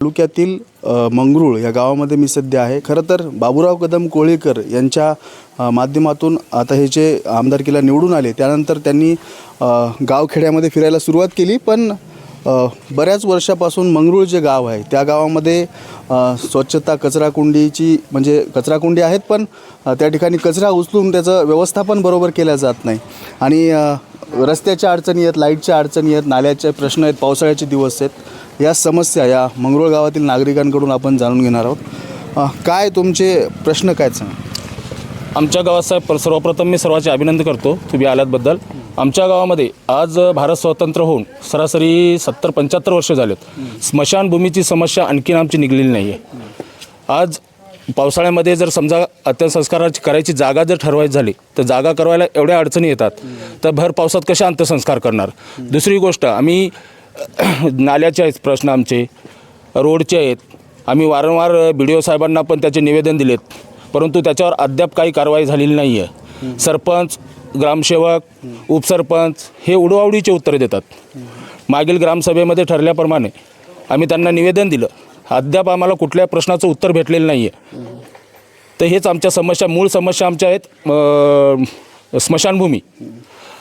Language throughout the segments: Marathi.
तालुक्यातील अ, मंगरुळ या गावामध्ये मी सध्या आहे. खरं तर बाबूराव कदम कोळीकर यांच्या माध्यमातून आता हे जे आमदारकीला निवडून आले त्यानंतर त्यांनी गावखेड्यामध्ये फिरायला सुरुवात केली. पण बऱ्याच वर्षापासून मंगरुळ जे गाव आहे त्या गावामध्ये स्वच्छता कचराकुंडीची म्हणजे कचराकुंडी आहेत पण त्या ठिकाणी कचरा उचलून त्याचं व्यवस्थापन बरोबर केलं जात नाही. आणि रस्त्याच्या अडचणी आहेत लाईटच्या अडचणी आहेत नाल्याचे प्रश्न आहेत पावसाळ्याचे दिवस आहेत. या समस्या या मंगरुळ गावातील नागरिकांकडून आपण जाणून घेणार आहोत. काय तुमचे प्रश्न काय सांगा? आमच्या गावात साहेब सर्वप्रथम मी सर्वांचे अभिनंदन करतो तुम्ही आल्यातबद्दल आमच्या गावामध्ये आज भारत स्वतंत्र होऊन सरासरी सत्तर पंच्याहत्तर वर्ष झालेत. स्मशानभूमीची समस्या आणखीन आमची निघलेली नाही आहे आज पावसाळ्यामध्ये जर समजा अंत्यसंस्काराची करायची जागा जर ठरवायची झाली तर जागा करवायला एवढ्या अडचणी येतात. तर भर पावसात कशा अंत्यसंस्कार करणार? दुसरी गोष्ट आम्ही नाल्याचे आहेत प्रश्न आमचे रोडचे आहेत. आम्ही वारंवार बी डी ओ साहेबांना पण त्याचे निवेदन दिलेत. परंतु त्याच्यावर अद्याप काही कारवाई झालेली नाही आहे सरपंच ग्रामसेवक उपसरपंच हे उडवाउडीचे उत्तरे देतात. मागील ग्रामसभेमध्ये ठरल्याप्रमाणे आम्ही त्यांना निवेदन दिलं. अद्याप आम्हाला कुठल्या प्रश्नाचं उत्तर भेटलेलं नाही आहे तर हेच आमच्या समस्या मूळ समस्या आमच्या आहेत स्मशानभूमी.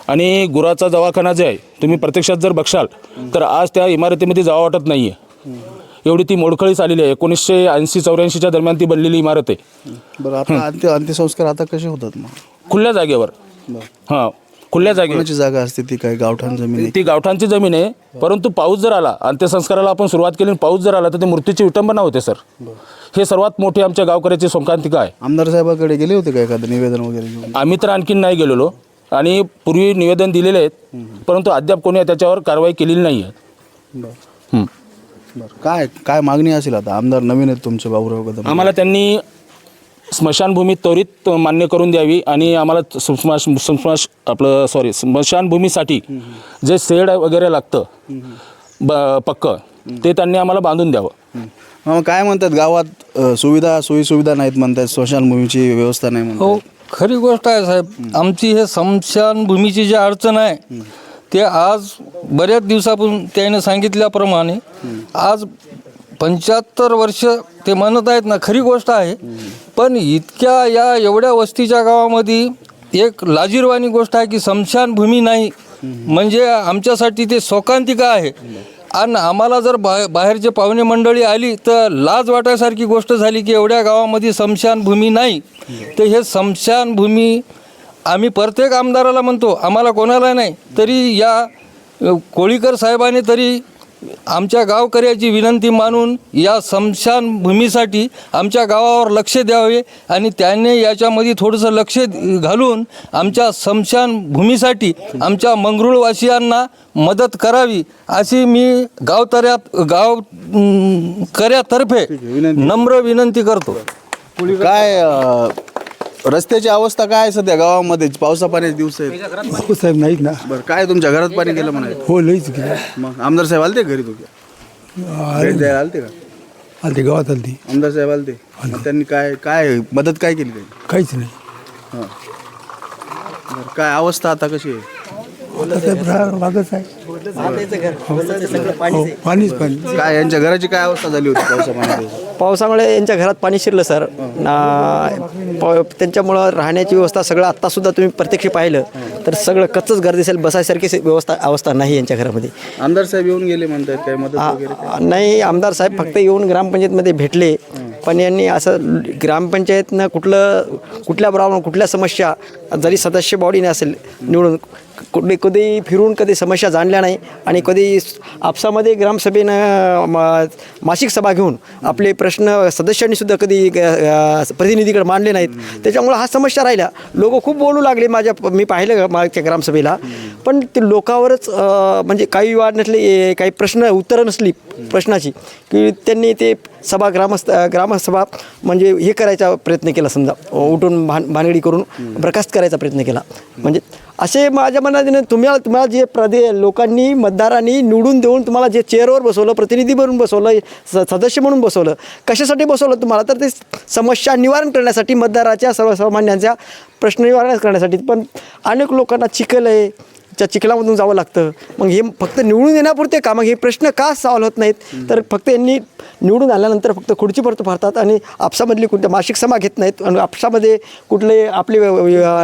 आणि गुराचा दवाखाना जे आहे तुम्ही प्रत्यक्षात जर बघशाल तर आज त्या इमारतीमध्ये जावं वाटत नाही आहे एवढी ती मोडखळीस आलेली आहे. एकोणीसशे ऐंशी चौऱ्याऐंशीच्या दरम्यान ती बनलेली इमारत आहे. बरं आता अंत्यसंस्कार आता कसे होतात मग? खुल्या जागेवर. हां. खुल्या जागेवर. कोणाची जागा असते ती काय? गावठाण जमीन आहे? ती गावठांची जमीन आहे परंतु पाऊस जर आला अंत्यसंस्काराला आपण सुरुवात केली आणि पाऊस जर आला तर ते मृत्यूची विटंबना होते सर. हे सर्वात मोठी आमच्या गावकऱ्याची शोकांतिका आहे. आमदार साहेबाकडे गेले होते का एखादं निवेदन वगैरे घेऊन? आम्ही तर आणखीन नाही गेलेलो आणि पूर्वी निवेदन दिलेले आहेत परंतु अद्याप कोणी त्याच्यावर कारवाई केलेली नाही आहे. बरं. हं. बरं. काय काय मागणी असेल आता? आमदार नवीन आहेत तुमचे बाबूराव कदम. आम्हाला त्यांनी स्मशानभूमी त्वरित मान्य करून द्यावी आणि आम्हाला स्मश स्मश आपलं सॉरी स्मशानभूमीसाठी जे शेड वगैरे लागतं ब पक्क ते त्यांनी आम्हाला बांधून द्यावं. मग काय म्हणतात गावात सुविधा सोयी सुविधा नाहीत म्हणतात स्मशानभूमीची व्यवस्था नाही हो खरी गोष्ट आहे साहेब. आमची हे स्मशानभूमीची जी अडचण आहे ते आज बऱ्याच दिवसापासून त्याने सांगितल्याप्रमाणे आज पंच्याहत्तर वर्ष ते म्हणत आहेत ना खरी गोष्ट आहे. पण इतक्या या एवढ्या वस्तीच्या गावामध्ये एक लाजीरवाणी गोष्ट आहे की स्मशानभूमी नाही. म्हणजे आमच्यासाठी ते शोकांतिका आहे. आणि आम्हाला जर बा बाहेरचे पाहुणे मंडळी आली तर लाज वाटायसारखी गोष्ट झाली की एवढ्या गावामध्ये स्मशानभूमी नाही. तर हे स्मशानभूमी आम्ही प्रत्येक आमदाराला म्हणतो आम्हाला कोणाला नाही. तरी या कोळीकर साहेबाने तरी आमच्या गावकऱ्याची विनंती मानून या स्मशानभूमीसाठी आमच्या गावावर लक्ष द्यावे आणि त्याने याच्यामध्ये थोडंसं लक्ष घालून आमच्या स्मशानभूमीसाठी आमच्या मंगरुळवासियांना मदत करावी अशी मी गावतऱ्यात गाव अं, कर्यातर्फे नम्र विनंती करतो. काय रस्त्याची अवस्था काय आहे सध्या गावामध्ये? पावसा पाण्याचे दिवस आहेत. हो साहेब नाहीत ना. बरं काय तुमच्या घरात पाणी गेलं म्हणाले? हो लईच गेलं. मग आमदार साहेब आलते घरी तुझ्या भेट द्यायला आलते का? आलती गावात आलती. आमदार साहेब आलते. मग त्यांनी काय काय मदत काय केली त्यांनी? काहीच नाही. हां. बरं काय अवस्था आता कशी आहे? आता साहेब राहायला लागत आहे. हो. पाणीच पाणी काय यांच्या घराची काय अवस्था झाली होती पावसामुळे यांच्या घरात पाणी शिरलं सर. ना- पाव- त्यांच्यामुळं राहण्याची व्यवस्था सगळं आत्तासुद्धा तुम्ही प्रत्यक्ष पाहिलं तर सगळं कच्चंच घर दिसेल बसायसारखी से- व्यवस्था अवस्था नाही यांच्या घरामध्ये. आमदार साहेब येऊन गेले म्हणतात काय मदत वगैरे आ- नाही आमदार साहेब फक्त येऊन ग्रामपंचायतमध्ये भेटले. पण यांनी असं ग्रामपंचायतनं कुठलं कुठल्या बरोबर कुठल्या समस्या जरी सदस्य बॉडीने असेल निवडून कुठे कधी फिरून कधी समस्या जाणल्या नाही आणि कधी आपसामध्ये ग्रामसभेनं मा मासिक सभा घेऊन आपले प्रश्न सदस्यांनी सुद्धा कधी प्रतिनिधीकडे मांडले नाहीत. त्याच्यामुळं हा समस्या राहिल्या. लोक खूप बोलू लागले माझ्या मी पाहिलं मागच्या ग्रामसभेला. पण ते लोकांवरच म्हणजे काही वाद नसले ए, काही प्रश्न उत्तरं नसली प्रश्नाची की त्यांनी ते सभा ग्रामस्थ ग्रामसभा म्हणजे हे करायचा प्रयत्न केला समजा. उठून भान भानगडी करून बरखास्त करायचा प्रयत्न केला. म्हणजे असे माझ्या मनाने तुम्हाला तुम्हाला जे प्रदे लोकांनी मतदारांनी निवडून देऊन तुम्हाला जे चेअरवर बसवलं प्रतिनिधी म्हणून बसवलं स सदस्य म्हणून बसवलं कशासाठी बसवलं तुम्हाला? तर ते समस्या निवारण करण्यासाठी मतदाराच्या सर्वसामान्यांच्या प्रश्न निवारण करण्यासाठी. पण अनेक लोकांना चिखल आहे च्या चिखलामधून जावं लागतं. मग हे फक्त निवडून येण्यापुरते का मग हे प्रश्न का सॉल्व्ह होत नाहीत? तर फक्त यांनी निवडून आल्यानंतर फक्त खुर्ची परत पाहतात आणि आपसामधली कोणत्या मासिक सभा घेत नाहीत आणि आपसामध्ये कुठले आपले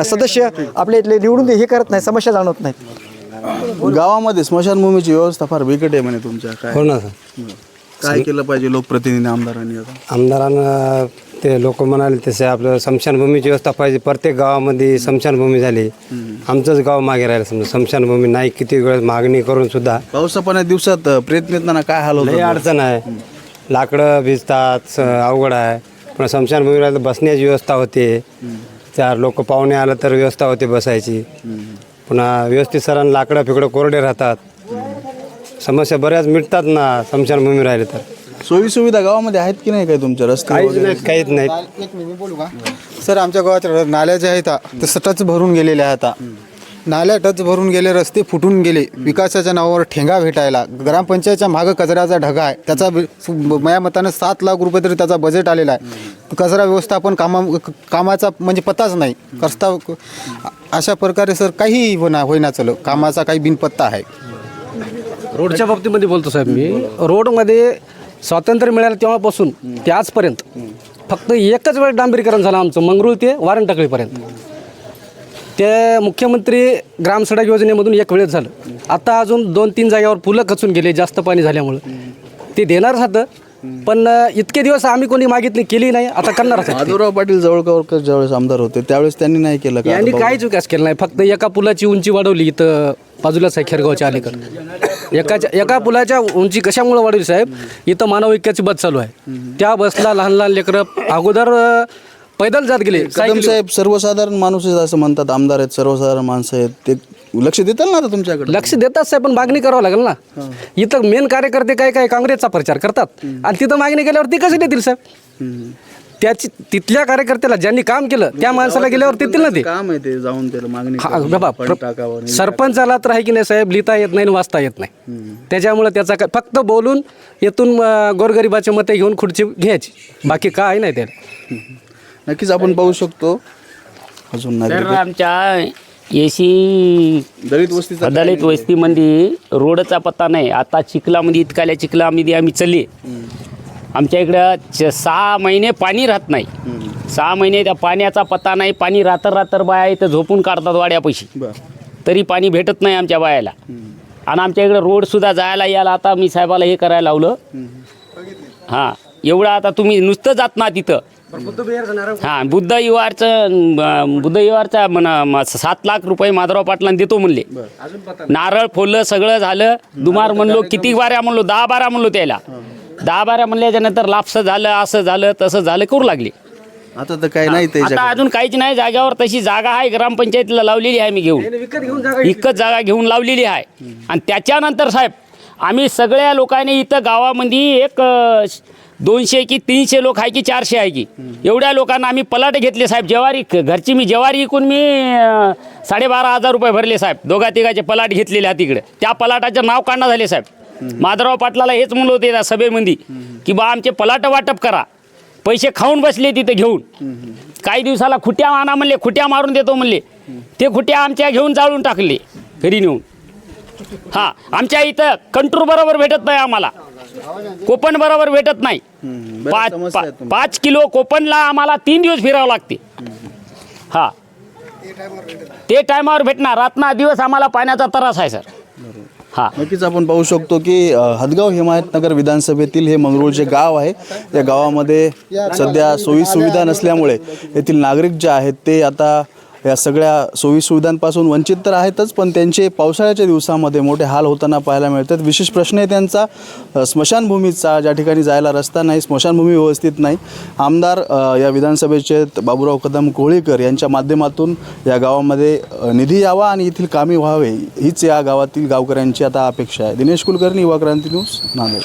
सदस्य आपले इथले निवडून हे करत नाही समस्या जाणवत नाहीत. गावामध्ये स्मशानभूमीची व्यवस्था फार बिकट आहे म्हणे तुमच्या. हो काय ना सर. काय केलं पाहिजे लोकप्रतिनिधी आमदारांनी आता? आमदारांना ते लोक म्हणाले तसे आपलं स्मशानभूमीची व्यवस्था पाहिजे. प्रत्येक गावामध्ये स्मशानभूमी झाली. आमचंच गाव मागे राहिलं समजा. स्मशानभूमी नाही किती वेळ मागणी करून सुद्धा पावसापाण्या दिवसात प्रयत्न येताना काय हाल लई होतात अडचण आहे. लाकडं भिजतात स- अवघड आहे. पण स्मशानभूमी राहिलं तर बसण्याची व्यवस्था होते. चार लोक पाहुणे आलं तर व्यवस्था होते बसायची. पुन्हा व्यवस्थित सरांना लाकडं फिकडं कोरडे राहतात. समस्या बऱ्याच मिटतात ना स्मशानभूमी राहिले तर. सोयी सुविधा गावामध्ये आहेत की नाही काय तुमच्या? रस्ते काहीच वगैरे? नाहीत काहीच नाहीत सर आमच्या गावात र- नाल्या ज्या आहेत ते टच भरून गेलेल्या आहेत नाल्या टच भरून गेले रस्ते फुटून गेले. विकासाच्या नावावर ठेंगा भेटायला ग्रामपंचायतच्या मागं कचऱ्याचा ढगा आहे. त्याचा बी- सु- माझ्या मतानं सात लाख रुपये तरी त्याचा बजेट आलेला आहे. कचरा व्यवस्थापन कामा क- कामाचा म्हणजे पत्ताच नाही. प्रस्ताव अशा प्रकारे सर काही होना होईना चलं. कामाचा काही बिनपत्ता आहे. रोडच्या बाबतीमध्ये बोलतो साहेब मी. रोडमध्ये स्वातंत्र्य मिळालं तेव्हापासून ते आजपर्यंत फक्त एकच वेळ डांबरीकरण झालं आमचं मंगरुळ ते वारणटाकळीपर्यंत ते मुख्यमंत्री ग्रामसडक योजनेमधून एक वेळेस झालं. आता अजून दोन तीन जागेवर पुलं खचून गेले जास्त पाणी झाल्यामुळं. ते देणारच होतं पण अं, इतके दिवस आम्ही कोणी मागितली केली नाही. आता करणारच आहे. माधवराव पाटील जवळगावकर ज्यावेळेस आमदार होते त्यावेळेस त्यांनी नाही केलं का? यांनी काहीच विकास केला नाही. फक्त एका पुलाची उंची वाढवली इथं बाजूलाच आहे खेरगावच्या अलीकडं. एकाच्या एका पुलाच्या उंची कशामुळे वाढवली साहेब? इथं मानव ऐक्याची बस चालू आहे. त्या बसला लहान लहान लेकरं अगोदर अं, पैदल जात गेले. कदम साहेब सर्वसाधारण माणूस आहेत असं म्हणतात. आमदार आहेत सर्वसाधारण माणसं आहेत. ते लक्ष देतात ना आता तुमच्याकडे? लक्ष देतात साहेब पण मागणी करावं लागेल ना. इथं मेन कार्यकर्ते काय काय काँग्रेसचा प्रचार करतात. आणि तिथं मागणी केल्यावर ती कशी देतील साहेब? त्याची तिथल्या कार्यकर्त्याला ज्यांनी काम केलं त्या माणसाला गेल्यावर देतील ना ते. काम आहे ते जाऊन त्याला मागणी हा, करून बाबा टाकावं सरपंचाला तर आहे की नाही साहेब लिहिता येत नाही आणि वाचता येत नाही. त्याच्यामुळे त्याचा काय फक्त बोलून येथून अं, गोरगरिबाचे मते घेऊन खुर्ची घ्यायची. बाकी काय नाही त्याला नक्कीच आपण पाहू शकतो. अजून तर आमच्या एसी दलित वस्तीचा दलित वस्तीमध्ये रोडचा पत्ता नाही. आता चिखलामध्ये इतकाल्या चिखलामध्ये आम्ही चालले. आमच्या इकडं च- सहा महिने पाणी राहत नाही. सहा महिने त्या पाण्याचा पत्ता नाही. पाणी रात्र रात्र बाया इथं झोपून काढतात वाड्यापाशी. बरं. तरी पाणी भेटत नाही आमच्या बायाला. आणि आमच्या इकडं रोडसुद्धा जायला यायला आता मी साहेबाला हे करायला लावलं. हां. एवढं आता तुम्ही नुसतं जात ना तिथं. हां बुद्ध युवारचं बुद्ध युवारचा म्हणा सात लाख रुपये माधवराव पाटलांना देतो म्हणले. नारळ फोडलं सगळं झालं. दुमार म्हणलो किती बाऱ्या म्हणलो दहा बारा म्हणलो त्याला. दहा बारा म्हणल्याच्या नंतर लापसं झालं असं झालं तसं झालं करू लागले. आता तर काही नाही आता अजून काहीच नाही जागेवर तशी जागा आहे ग्रामपंचायतीला लावलेली आहे मी घेऊन. विकत जागा घेऊन लावलेली आहे. आणि त्याच्यानंतर साहेब आम्ही सगळ्या लोकांनी इथं गावामध्ये एक दोनशे की तीनशे लोक आहे की चारशे आहे की? एवढ्या लोकांना आम्ही पलाट घेतले साहेब जेवारी घरची मी जेवारी विकून मी साडेबारा हजार रुपये भरले साहेब. दोघा तिघाचे पलाट घेतलेले आहेत तिकडे त्या पलाटाचं नाव काढणं झाले साहेब. माधवराव पाटलाला हेच म्हणलं होते त्या सभेमध्ये की बा आमचे पलाट वाटप करा. पैसे खाऊन बसले तिथे घेऊन. काही दिवसाला खुट्या आणा म्हणले खुट्या मारून देतो म्हणले. ते खुट्या आमच्या घेऊन जाळून टाकले घरी नेऊन. हा आमच्या इथं कंट्रोल बरोबर भेटत नाही आम्हाला. कोपन बरोबर भेटत नाही. पाच पा- किलो कोपनला आम्हाला तीन दिवस फिरावं लागते. हा. ते टायमावर भेटणार. रातना दिवस आम्हाला पाण्याचा त्रास आहे सर. हा. नक्कीच आपण पाहू शकतो की अ, हदगाव हिमायतनगर विधानसभेतील हे मंगरुळचे गाव आहे. या गावामध्ये सध्या सोयी सुविधा नसल्यामुळे येथील नागरिक जे आहेत ते आता या सगळ्या सोयीसुविधांपासून वंचित तर आहेतच पण त्यांचे पावसाळ्याच्या दिवसामध्ये मोठे हाल होताना पाहायला मिळतात. विशेष प्रश्न आहे त्यांचा स्मशानभूमीचा. ज्या ठिकाणी जायला रस्ता नाही स्मशानभूमी व्यवस्थित नाही. आमदार या विधानसभेचे बाबूराव कदम कोळीकर यांच्या माध्यमातून या गावामध्ये निधी यावा आणि येथील कामे व्हावे हीच या गावातील गावकऱ्यांची आता अपेक्षा आहे. दिनेश कुलकर्णी युवा क्रांती न्यूज नांदेड.